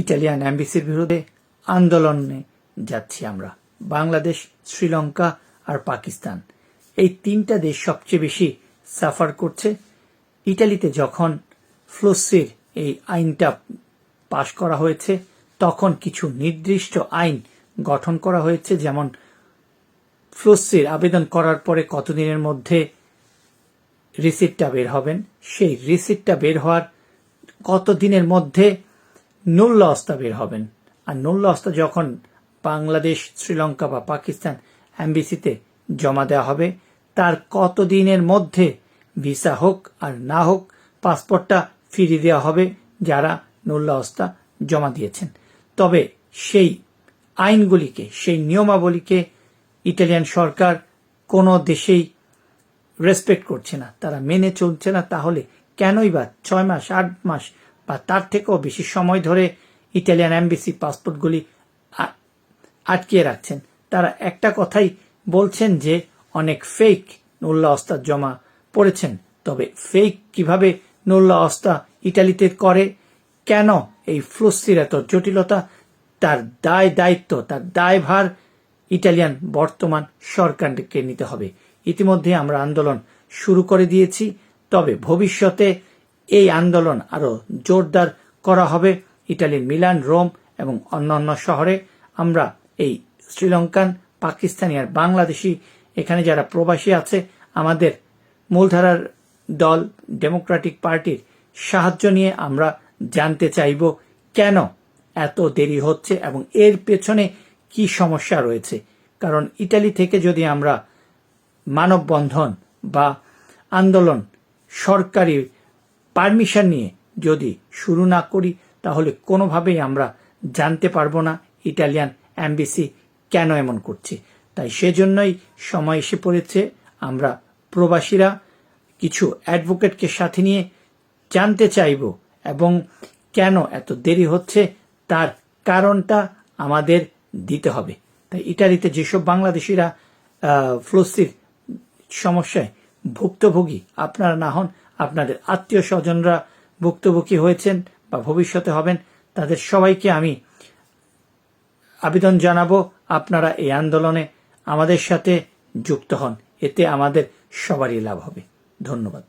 Italian অ্যাম্বাসির বিরুদ্ধে আন্দোলনে যাচ্ছি আমরা। বাংলাদেশ, শ্রীলঙ্কা আর পাকিস্তান। এই তিনটা দেশ সবচেয়ে বেশি সাফার করছে। ইটালিতে যখন ফ্লোসির এই আইনটা পাশ করা হয়েছে, তখন কিছু নির্দিষ্ট আইন গঠন করা হয়েছে, যেমন ফ্লোসির আবেদন করার পরে কতদিনের মধ্যে রিসিপ্টটা বের হবেন। সেই রিসিপ্টটা বের হওয়ার কতদিনের মধ্যে নুল্ল অস্তা বের হবেন। আর নুল্ল অস্তা যখন বাংলাদেশ, শ্রীলঙ্কা বা পাকিস্তান অ্যাম্বাসিতে জমা দেওয়া হবে, তার কতদিনের মধ্যে ভিসা হোক আর না হোক, পাসপোর্টটা ফিরিয়ে দেওয়া হবে যারা নুল্লা অস্তা জমা দিয়েছেন। তবে সেই আইনগুলিকে, সেই নিয়মাবলীকে ইটালিয়ান সরকার কোনো দেশেই রেসপেক্ট করছে না। তারা মেনে চলছে না। তাহলে কেনই বা ছয় মাস, আট মাস বা তার থেকেও বেশি সময় ধরে ইটালিয়ান অ্যাম্বাসি পাসপোর্টগুলি আটকিয়ে রাখছেন। তারা একটা কথাই বলছেন যে, অনেক ফেক নুল্লা অস্তার জমা পড়েছেন। তবে ফেক কীভাবে নুল্লা অস্তা ইটালিতে করে? কেন এই ফ্লুসির এত জটিলতা? তার দায় দায়িত্ব, তার দায়ভার ইটালিয়ান বর্তমান সরকারকে নিতে হবে। ইতিমধ্যে আমরা আন্দোলন শুরু করে দিয়েছি। তবে ভবিষ্যতে এই আন্দোলন আরও জোরদার করা হবে। ইটালির মিলান, রোম এবং অন্যান্য শহরে আমরা এই শ্রীলঙ্কান, পাকিস্তানি আর বাংলাদেশি এখানে যারা প্রবাসী আছে, আমাদের মূলধারার দল ডেমোক্রেটিক পার্টির সাহায্য নিয়ে আমরা জানতে চাইব কেন এত দেরি হচ্ছে এবং এর পেছনে কি সমস্যা রয়েছে। কারণ ইটালি থেকে যদি আমরা মানববন্ধন বা আন্দোলন সরকারি পারমিশন নিয়ে যদি শুরু না করি, তাহলে কোনোভাবেই আমরা জানতে পারব না ইটালিয়ান অ্যাম্বাসি কেন এমন করছে। তাই সেজন্যই সময় এসে পড়েছে, আমরা প্রবাসীরা কিছু অ্যাডভোকেটকে সাথে নিয়ে জানতে চাইব এবং কেন এত দেরি হচ্ছে তার কারণটা আমাদের দিতে হবে। তাই ইটালিতে যেসব বাংলাদেশিরা ফ্লোসির সমস্যায় ভুক্তভোগী, আপনারা না হন আপনাদের আত্মীয় স্বজনরা ভুক্তভোগী হয়েছেন বা ভবিষ্যতে হবেন, তাদের সবাইকে আমি আবেদন জানাব, আপনারা এই আন্দোলনে আমাদের সাথে যুক্ত হন। এতে আমাদের সবারই লাভ হবে। ধন্যবাদ।